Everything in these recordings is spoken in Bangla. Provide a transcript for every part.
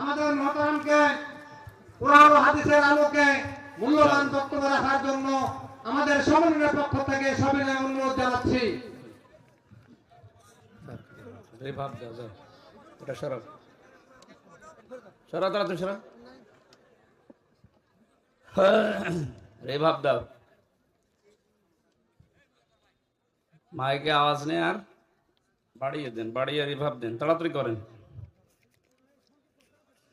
আমাদের মহতারামকে কোরআন হাদিসের আলোকে মূল্যবান বক্তব্য রাখার জন্য আমাদের সমন্বয়ের পক্ষ থেকে সবিনয় অনুরোধ জানাচ্ছি। রে দাও। মাইকে আওয়াজ নেই আর বাড়িয়ে দেন, বাড়িয়ে রিভাব দেন, তাড়াতাড়ি করেন। হ্যাঁ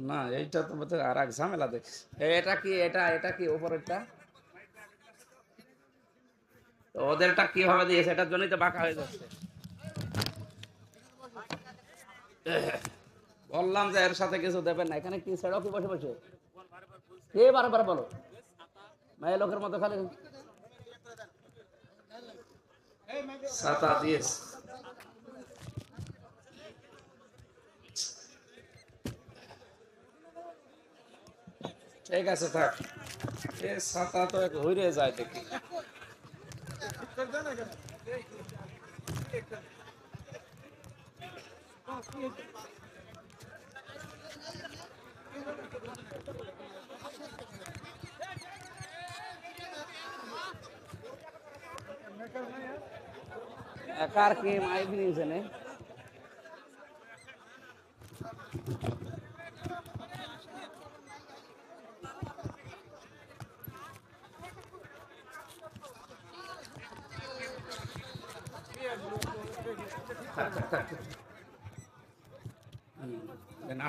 না এইটা তো বোধহয় আর এক ঝামেলা দেখছি এ, এটা কি এটা এটা কি উপরেরটা? তো ওদেরটা কীভাবে দিয়েছে এটার জন্যই তো বাঁকা হয়ে যাচ্ছে। বললাম যে এর সাথে কিছু দেবেন না। এখানে কি ছেড়ো কি বসে বসে? কে বারবার বলো। মেয়ে লোকের মতো খালি। ছাতা দিয়েছ। ঠিক আছে থাক এ ছাতা তো এক হইরে যায় দেখি একার কি মাইক নিয়েছে নে থাক, থাক, থাক, থাক। হুম, দেন,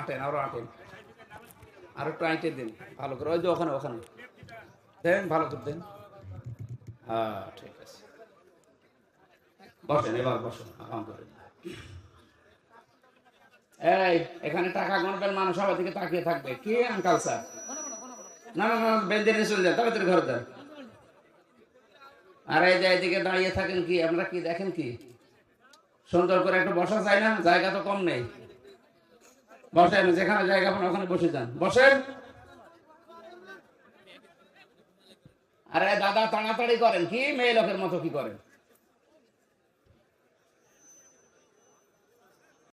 আটেন, আরও আটেন। একটু আইটে ভালো করে। ওই যে ওখানে ওখানে। দেন, ভালো করে দেন। হ্যাঁ ঠিক আছে। বসেন, এবার বসেন এই, এখানে টাকা গণবেন মানুষ সবার দিকে তাকিয়ে থাকবে। কি আঙ্কাল স্যার না না না বেঞ্জে নিয়ে চলে যান তাড়াতাড়ি ঘরে দেন আর, এই যে এদিকে দাঁড়িয়ে থাকেন কি? আপনারা কি দেখেন কি? সুন্দর করে একটু বসা যায় না, জায়গা তো কম নেই। বসেন, যেখানে জায়গা পান ওখানে বসে যান। বসেন। আরে দাদা, তাড়াতাড়ি করেন, কি মেয়ে লোকের মতো কি করেন?